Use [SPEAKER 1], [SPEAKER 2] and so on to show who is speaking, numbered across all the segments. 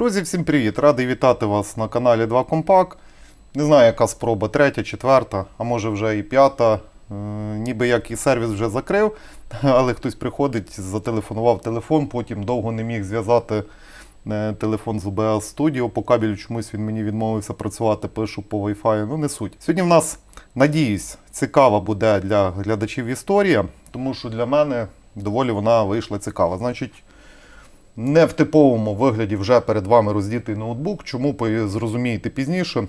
[SPEAKER 1] Друзі, всім привіт! Радий вітати вас на каналі 2 Компак. Не знаю, яка спроба, третя, четверта, а може вже і п'ята. Е, ніби як і сервіс вже закрив, але хтось приходить, зателефонував телефон, потім довго не міг зв'язати е, телефон з OBS Studio. По кабелю чомусь він мені відмовився працювати, пишу по Wi-Fi. Ну, не суть. Сьогодні в нас, надіюсь, цікава буде для глядачів історія, тому що для мене доволі вона вийшла цікава. Значить, не в типовому вигляді вже перед вами роздітий ноутбук. Чому зрозумієте пізніше?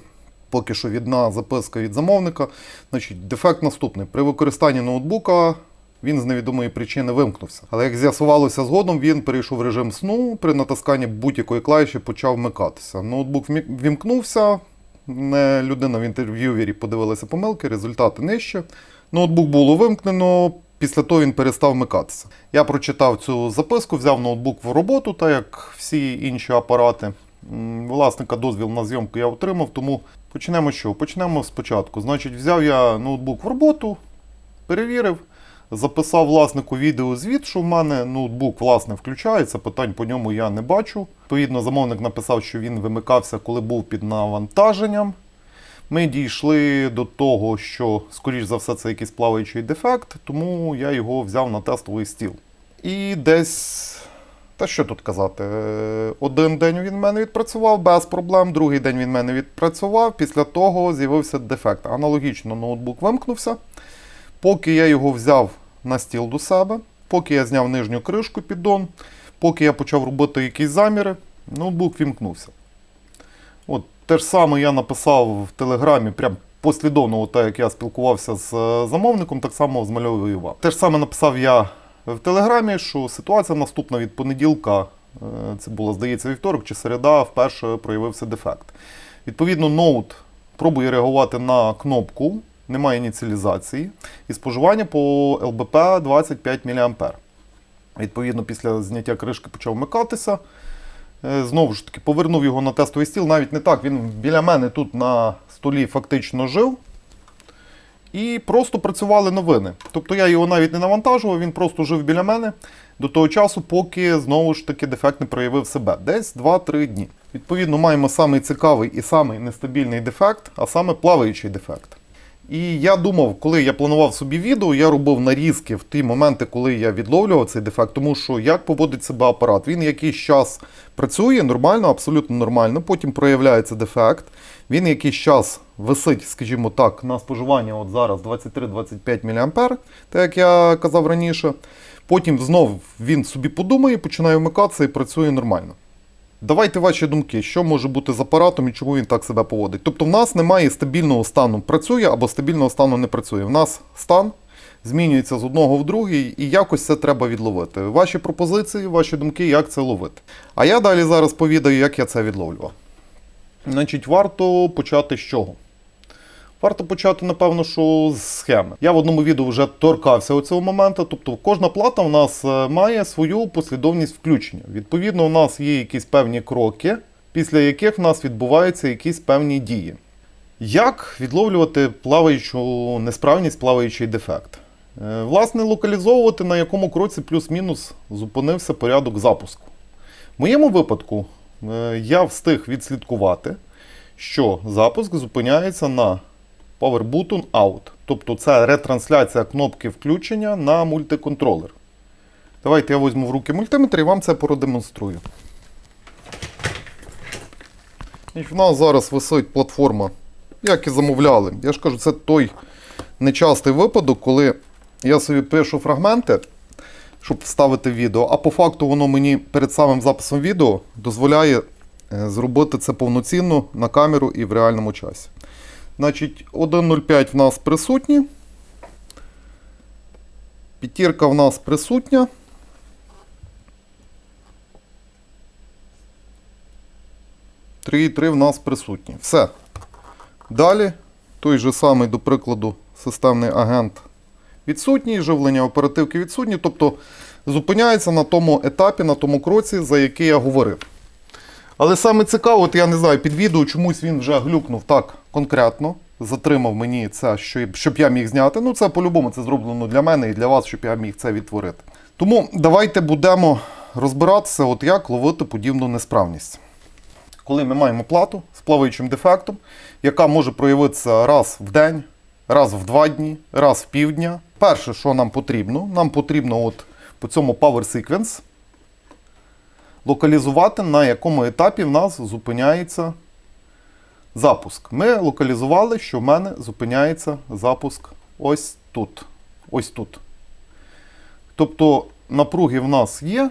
[SPEAKER 1] Поки що відна записка від замовника. Значить, дефект наступний. При використанні ноутбука він з невідомої причини вимкнувся. Але як з'ясувалося згодом, він перейшов в режим сну. При натисканні будь-якої клавіші почав вмикатися. Ноутбук вімкнувся. Людина в інтерв'ювері подивилася помилки, результати нижче. Ноутбук було вимкнено. Після того він перестав вмикатися. Я прочитав цю записку, взяв ноутбук в роботу, так як всі інші апарати. Власника дозвіл на зйомку я отримав, тому почнемо чого? Почнемо спочатку. Значить, взяв я ноутбук в роботу, перевірив, записав власнику відеозвіт, що в мене ноутбук власне включається, питань по ньому я не бачу. Відповідно, замовник написав, що він вимикався, коли був під навантаженням. Ми дійшли до того, що, скоріш за все, це якийсь плаваючий дефект, тому я його взяв на тестовий стіл. І десь, та що тут казати, е, один день він в мене відпрацював без проблем, другий день він в мене відпрацював, після того з'явився дефект. Аналогічно ноутбук вимкнувся. Поки я його взяв на стіл до себе, поки я зняв нижню кришку піддон, поки я почав робити якісь заміри, ноутбук вімкнувся. Те ж саме я написав в Телеграмі, прям послідовно, так як я спілкувався з е, замовником, так само змальовую вам. Те ж саме написав я в Телеграмі, що ситуація наступна від понеділка, е, це було, здається, вівторок чи середа, вперше проявився дефект. Відповідно, ноут пробує реагувати на кнопку, немає ініціалізації, і споживання по ЛБП 25 мА. Відповідно, після зняття кришки почав вмикатися. Е, Знову ж таки, повернув його на тестовий стіл. Навіть не так. Він біля мене тут на столі фактично жив. І просто працювали новини. Тобто я його навіть не навантажував, він просто жив біля мене до того часу, поки знову ж таки дефект не проявив себе. Десь 2-3 дні. Відповідно, маємо самий цікавий і самий нестабільний дефект, а саме плаваючий дефект. І я думав, коли я планував собі відео, я робив нарізки в ті моменти, коли я відловлював цей дефект, тому що як поводить себе апарат. Він якийсь час працює нормально, абсолютно нормально, потім проявляється дефект. Він якийсь час висить, скажімо так, на споживання от зараз 23-25 мА, так як я казав раніше. Потім знов він собі подумає, починає вмикатися і працює нормально. Давайте ваші думки, що може бути з апаратом і чому він так себе поводить. Тобто в нас немає стабільного стану працює або стабільного стану не працює. В нас стан змінюється з одного в другий, і якось це треба відловити. Ваші пропозиції, ваші думки, як це ловити. А я далі зараз повідаю, як я це відловлював. Значить, варто почати з чого? Варто почати, напевно, що з схеми. Я в одному відео вже торкався у цього моменту. Тобто кожна плата у нас е, має свою послідовність включення. Відповідно, у нас є якісь певні кроки, після яких в нас відбуваються якісь певні дії. Як відловлювати плаваючу несправність, плаваючий дефект? Е, Власне, локалізовувати, на якому кроці плюс-мінус зупинився порядок запуску. В моєму випадку е, я встиг відслідкувати, що запуск зупиняється на Power Button Out. Тобто це ретрансляція кнопки включення на мультиконтролер. Давайте я візьму в руки мультиметр і вам це продемонструю. Значить, В нас зараз висить платформа, як і замовляли. Я ж кажу, це той нечастий випадок, коли я собі пишу фрагменти, щоб вставити відео, а по факту воно мені перед самим записом відео дозволяє е, зробити це повноцінно на камеру і в реальному часі. Значить, 1.05 в нас присутні. П'ятірка в нас присутня. Три і 3 в нас присутні. Все. Далі той же самий, до прикладу, системний агент відсутній, живлення оперативки відсутні. Тобто зупиняється на тому етапі, на тому кроці, за який я говорив. Але саме цікаво, от я не знаю, під відео чомусь він вже глюкнув так конкретно. Затримав мені це, щоб, я міг зняти. Ну, це по-любому це зроблено для мене і для вас, щоб я міг це відтворити. Тому давайте будемо розбиратися, от як ловити подібну несправність. коли ми маємо плату з плаваючим дефектом, яка може проявитися раз в день, раз в два дні, раз в півдня. Перше, що нам потрібно, нам потрібно от по цьому Power Sequence локалізувати, на якому етапі в нас зупиняється запуск. Ми локалізували, що в мене зупиняється запуск ось тут. Ось тут. Тобто напруги в нас є.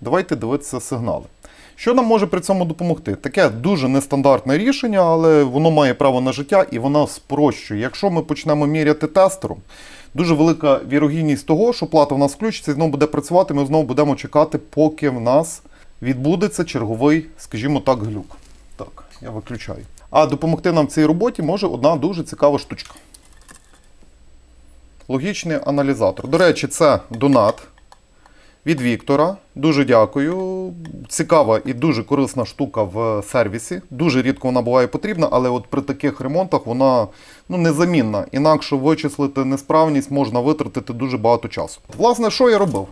[SPEAKER 1] Давайте дивитися сигнали. Що нам може при цьому допомогти? Таке дуже нестандартне рішення, але воно має право на життя і воно спрощує. Якщо ми почнемо міряти тестером, дуже велика вірогідність того, що плата в нас включиться і знову буде працювати, ми знову будемо чекати, поки в нас відбудеться черговий, скажімо так, глюк. Я виключаю. А допомогти нам в цій роботі може одна дуже цікава штучка. Логічний аналізатор. До речі, це донат від Віктора. Дуже дякую. Цікава і дуже корисна штука в сервісі. Дуже рідко вона буває потрібна, але от при таких ремонтах вона ну, незамінна. Інакше вичислити несправність можна витратити дуже багато часу. Власне, що я робив?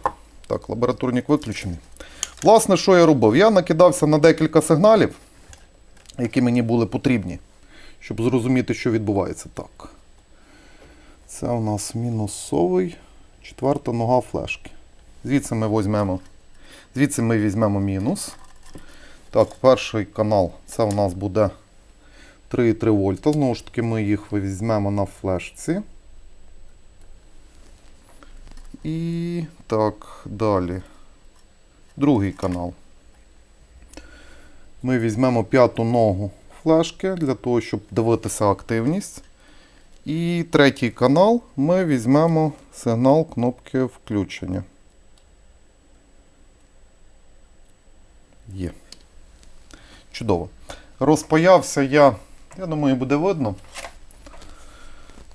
[SPEAKER 1] Так, лабораторник виключений. Власне, що я робив? Я накидався на декілька сигналів, які мені були потрібні, щоб зрозуміти, що відбувається. Так. Це у нас мінусовий, четверта нога флешки. Звідси ми візьмемо, звідси ми візьмемо мінус. Так, перший канал це у нас буде 3,3 вольта. Знову ж таки, ми їх візьмемо на флешці. І так, далі. Другий канал. Ми візьмемо п'яту ногу флешки для того, щоб дивитися активність. І третій канал ми візьмемо сигнал кнопки включення. Є. Чудово. Розпаявся я, я думаю, буде видно.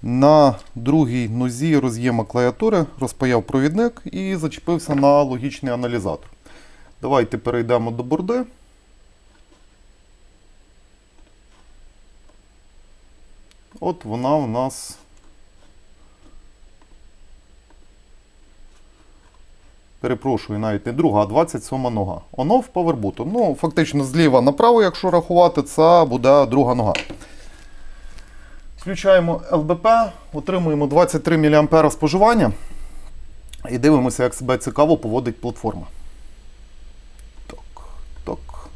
[SPEAKER 1] На другій нозі роз'єма клавіатури розпаяв провідник і зачепився на логічний аналізатор. Давайте перейдемо до борди. От вона у нас. Перепрошую, навіть не друга, а 27 нога. Оно в повербуту. Ну, фактично зліва направо, якщо рахувати, це буде друга нога. Включаємо ЛБП, отримуємо 23 мА споживання. І дивимося, як себе цікаво поводить платформа. Так, так.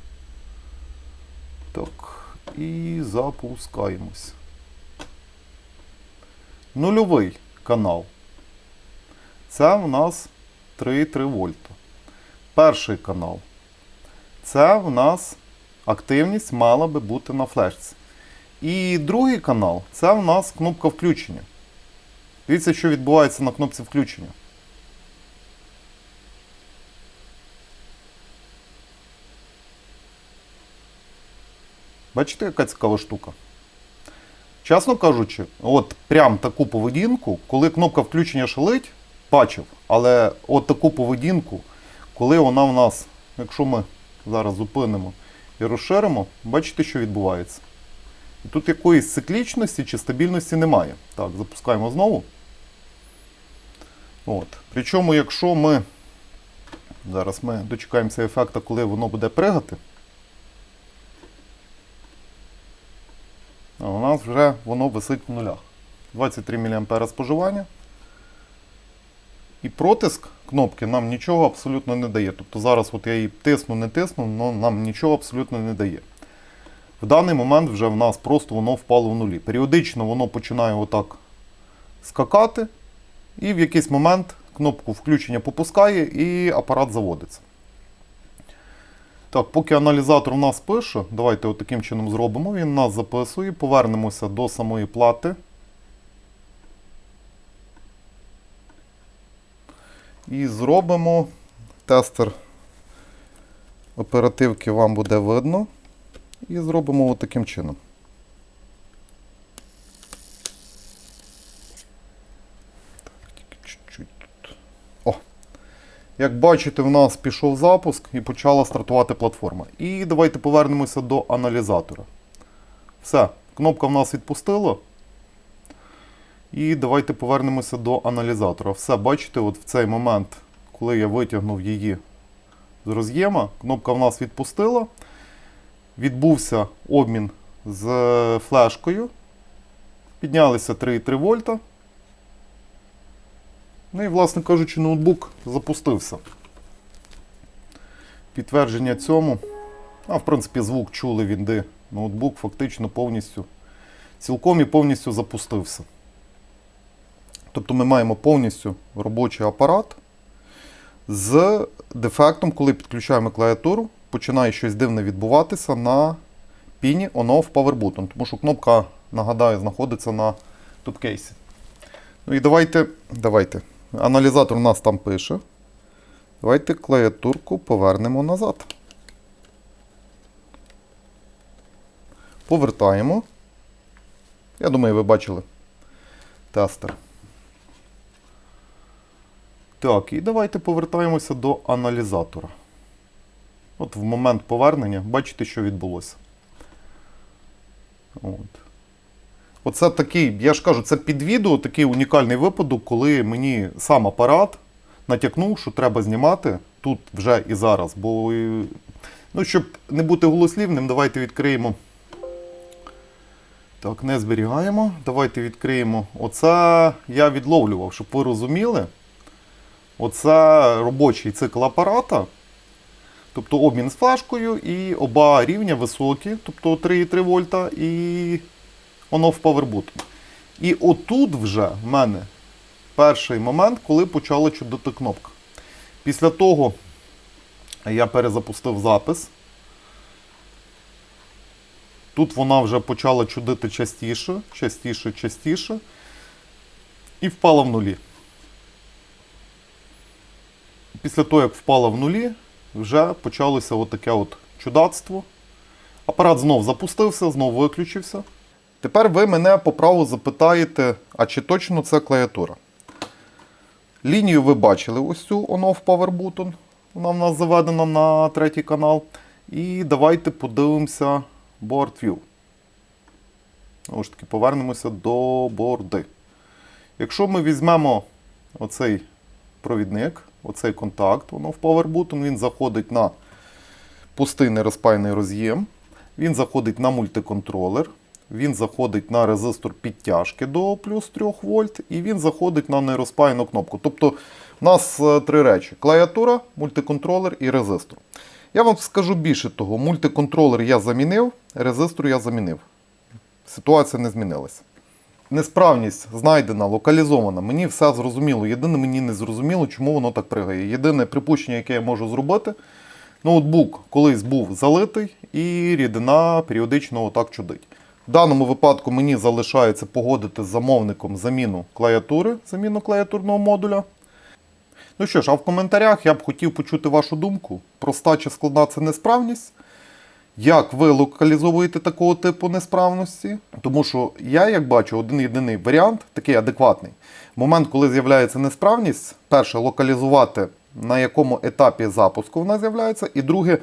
[SPEAKER 1] Так. І запускаємось. Нульовий канал. Це у нас 3,3 вольта. Перший канал. Це в нас активність мала би бути на флешці. І другий канал це в нас кнопка включення. Дивіться, що відбувається на кнопці включення. Бачите, яка цікава штука? Чесно кажучи, от прям таку поведінку, коли кнопка включення шалить, бачив. Але от таку поведінку, коли вона в нас, якщо ми зараз зупинимо і розширимо, бачите, що відбувається. І тут якоїсь циклічності чи стабільності немає. Так, запускаємо знову. От. Причому, якщо ми. Зараз ми дочекаємося ефекту, коли воно буде пригати. У нас вже воно висить в нулях. 23 мА споживання. І протиск кнопки нам нічого абсолютно не дає. Тобто зараз от я її тисну, не тисну, але нам нічого абсолютно не дає. В даний момент вже в нас просто воно впало в нулі. Періодично воно починає отак скакати, і в якийсь момент кнопку включення попускає і апарат заводиться. Так, поки аналізатор у нас пише, давайте от таким чином зробимо. Він нас записує, повернемося до самої плати. І зробимо тестер оперативки вам буде видно. І зробимо от таким чином. Так, тільки чуть-чуть тут. О! Як бачите, в нас пішов запуск і почала стартувати платформа. І давайте повернемося до аналізатора. Все, кнопка в нас відпустила. І давайте повернемося до аналізатора. Все, бачите, от в цей момент, коли я витягнув її з роз'єма, кнопка в нас відпустила. відбувся обмін з флешкою. Піднялися 3,3 вольта. Ну і, власне кажучи, ноутбук запустився. Підтвердження цьому. А, в принципі, звук чули вінди. Ноутбук фактично повністю, цілком і повністю запустився. Тобто ми маємо повністю робочий апарат з дефектом, коли підключаємо клавіатуру, починає щось дивне відбуватися на піні On-Off Power Button, тому що кнопка, нагадаю, знаходиться на топкейсі. Ну і давайте, давайте. Аналізатор у нас там пише. Давайте клавіатурку повернемо назад. Повертаємо. Я думаю, ви бачили тестер. Так, і давайте повертаємося до аналізатора. От в момент повернення, бачите, що відбулося. От. Оце такий, я ж кажу, це під відео такий унікальний випадок, коли мені сам апарат натякнув, що треба знімати тут вже і зараз. Бо, е, ну, щоб не бути голослівним, давайте відкриємо. Так, не зберігаємо. Давайте відкриємо. Оце я відловлював, щоб ви розуміли. Оце робочий цикл апарата. Тобто обмін з флешкою і оба рівня високі, тобто 3,3 вольта і on-off power. І отут вже в мене перший момент, коли почала чудити кнопка. Після того я перезапустив запис. Тут вона вже почала чудити частіше, частіше, частіше. І впала в нулі. Після того, як впала в нулі, вже почалося отаке от чудацтво. Апарат знов запустився, знов виключився. Тепер ви мене по праву запитаєте, а чи точно це клавіатура? Лінію ви бачили ось цю on-off power button. Вона в нас заведена на третій канал. І давайте подивимося board view. Знову ж таки, повернемося до борди. Якщо ми візьмемо оцей провідник, оцей контакт, воно в Power Button, він заходить на пустий нерозпаяний роз'єм, він заходить на мультиконтролер, він заходить на резистор підтяжки до плюс 3 вольт, і він заходить на нерозпаяну кнопку. Тобто у нас е, три речі: клавіатура, мультиконтролер і резистор. Я вам скажу більше того, мультиконтролер я замінив, резистор я замінив. Ситуація не змінилася. Несправність знайдена, локалізована. Мені все зрозуміло. Єдине мені не зрозуміло, чому воно так пригає. Єдине припущення, яке я можу зробити, ноутбук колись був залитий і рідина періодично отак чудить. В даному випадку мені залишається погодити з замовником заміну клавіатури, заміну клавіатурного модуля. Ну що ж, а в коментарях я б хотів почути вашу думку. Проста чи складна це несправність. Як ви локалізовуєте такого типу несправності? Тому що я, як бачу, один єдиний варіант, такий адекватний. В Момент, коли з'являється несправність, перше, локалізувати, на якому етапі запуску вона з'являється, і друге,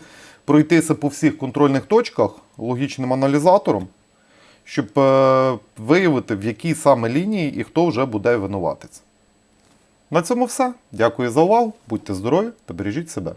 [SPEAKER 1] пройтися по всіх контрольних точках логічним аналізатором, щоб е, виявити, в якій саме лінії і хто вже буде винуватець. На цьому все. Дякую за увагу. Будьте здорові та бережіть себе.